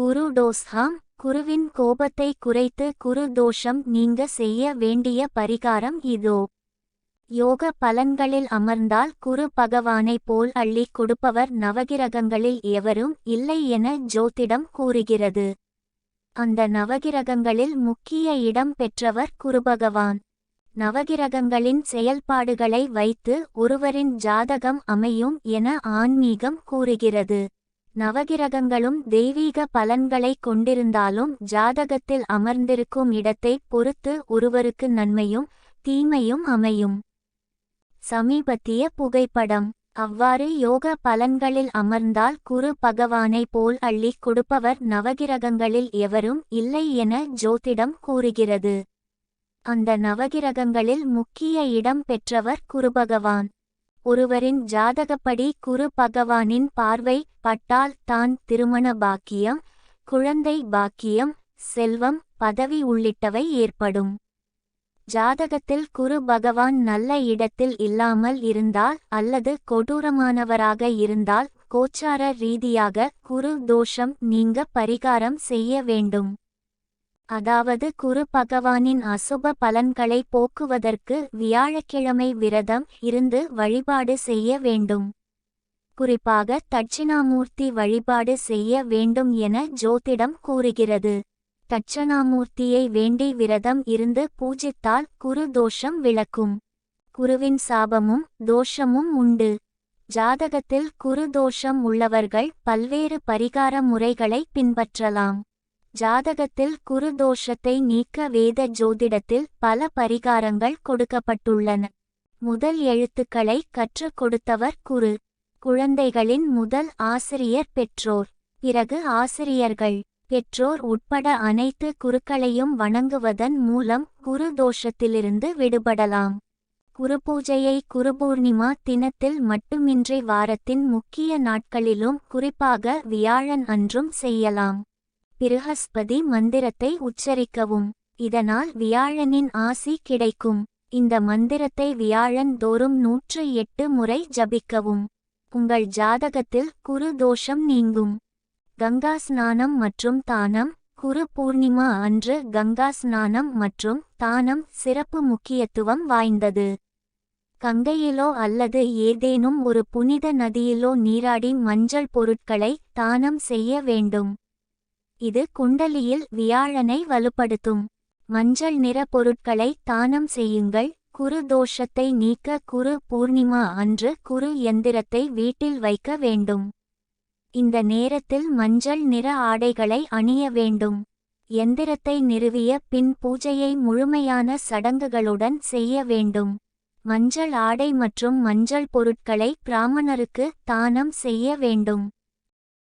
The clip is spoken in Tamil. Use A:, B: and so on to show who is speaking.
A: குரு டோஸ்ஹாம் குருவின் கோபத்தை குறைத்து குரு தோஷம் நீங்க செய்ய வேண்டிய பரிகாரம் இதோ. யோக பலன்களில் அமர்ந்தால் குரு பகவானை போல் அள்ளி கொடுப்பவர் நவகிரகங்களில் எவரும் இல்லை என ஜோதிடம் கூறுகிறது. அந்த நவகிரகங்களில் முக்கிய இடம் பெற்றவர் குருபகவான் நவகிரகங்களின் செயல்பாடுகளை வைத்து ஒருவரின் ஜாதகம் அமையும் என ஆன்மீகம் கூறுகிறது. நவகிரகங்களும் தெய்வீக பலன்களை கொண்டிருந்தாலும் ஜாதகத்தில் அமர்ந்திருக்கும் இடத்தை பொறுத்து ஒருவருக்கு நன்மையும் தீமையும் அமையும். சமீபத்திய புகைப்படம். அவ்வாறு யோக பலன்களில் அமர்ந்தால் குரு பகவானை போல் அள்ளி கொடுப்பவர் நவகிரகங்களில் எவரும் இல்லை என ஜோதிடம் கூறுகிறது. அந்த நவகிரகங்களில் முக்கிய இடம் பெற்றவர் குருபகவான் ஒருவரின் ஜாதகப்படி குரு பகவானின் பார்வை பட்டால் தான் திருமண பாக்கியம் குழந்தை பாக்கியம் செல்வம் பதவி உள்ளிட்டவை ஏற்படும். ஜாதகத்தில் குரு பகவான் நல்ல இடத்தில் இல்லாமல் இருந்தால் அல்லது கொடூரமானவராக இருந்தால் கோச்சார ரீதியாக குரு தோஷம் நீங்க பரிகாரம் செய்ய வேண்டும். அதாவது குரு பகவானின் அசுப பலன்களை போக்குவதற்கு வியாழக்கிழமை விரதம் இருந்து வழிபாடு செய்ய வேண்டும். குறிப்பாக தட்சிணாமூர்த்தி வழிபாடு செய்ய வேண்டும் என ஜோதிடம் கூறுகிறது. தட்சணாமூர்த்தியை வேண்டி விரதம் இருந்து பூஜித்தால் குரு தோஷம் விளக்கும். குருவின் சாபமும் தோஷமும் உண்டு. ஜாதகத்தில் குரு தோஷம் உள்ளவர்கள் பல்வேறு பரிகார முறைகளை பின்பற்றலாம். ஜாதகத்தில் குரு தோஷத்தை நீக்க வேத ஜோதிடத்தில் பல பரிகாரங்கள் கொடுக்கப்பட்டுள்ளன. முதல் எழுத்துக்களை கற்றுக் கொடுத்தவர் குரு. குழந்தைகளின் முதல் ஆசிரியர் பெற்றோர். பிறகு ஆசிரியர்கள். பெற்றோர் உட்பட அனைத்து குருக்களையும் வணங்குவதன் மூலம் குரு தோஷத்திலிருந்து விடுபடலாம். குருபூஜையை குருபூர்ணிமா தினத்தில் மட்டுமின்றி வாரத்தின் முக்கிய நாட்களிலும் குறிப்பாக வியாழன் அன்றும் செய்யலாம். பிருஹஸ்பதி மந்திரத்தை உச்சரிக்கவும். இதனால் வியாழனின் ஆசி கிடைக்கும். இந்த மந்திரத்தை வியாழன் தோறும் நூற்று எட்டு முறை ஜபிக்கவும். உங்கள் ஜாதகத்தில் குரு தோஷம் நீங்கும். கங்கா ஸ்நானம் மற்றும் தானம் குரு பூர்ணிமா அன்று கங்கா ஸ்நானம் மற்றும் தானம் சிறப்பு முக்கியத்துவம் வாய்ந்தது. கங்கையிலோ அல்லது ஏதேனும் ஒரு புனித நதியிலோ நீராடி மஞ்சள் பொருட்களை தானம் செய்ய வேண்டும். இது குண்டலியில் வியாழனை வலுப்படுத்தும். மஞ்சள் நிற பொருட்களை தானம் செய்யுங்கள். குரு தோஷத்தை நீக்க குரு பூர்ணிமா அன்று குரு எந்திரத்தை வீட்டில் வைக்க வேண்டும். இந்த நேரத்தில் மஞ்சள் நிற ஆடைகளை அணிய வேண்டும். எந்திரத்தை நிறுவிய பின் பூஜையை முழுமையான சடங்குகளுடன் செய்ய வேண்டும். மஞ்சள் ஆடை மற்றும் மஞ்சள் பொருட்களை பிராமணருக்கு தானம் செய்ய வேண்டும்.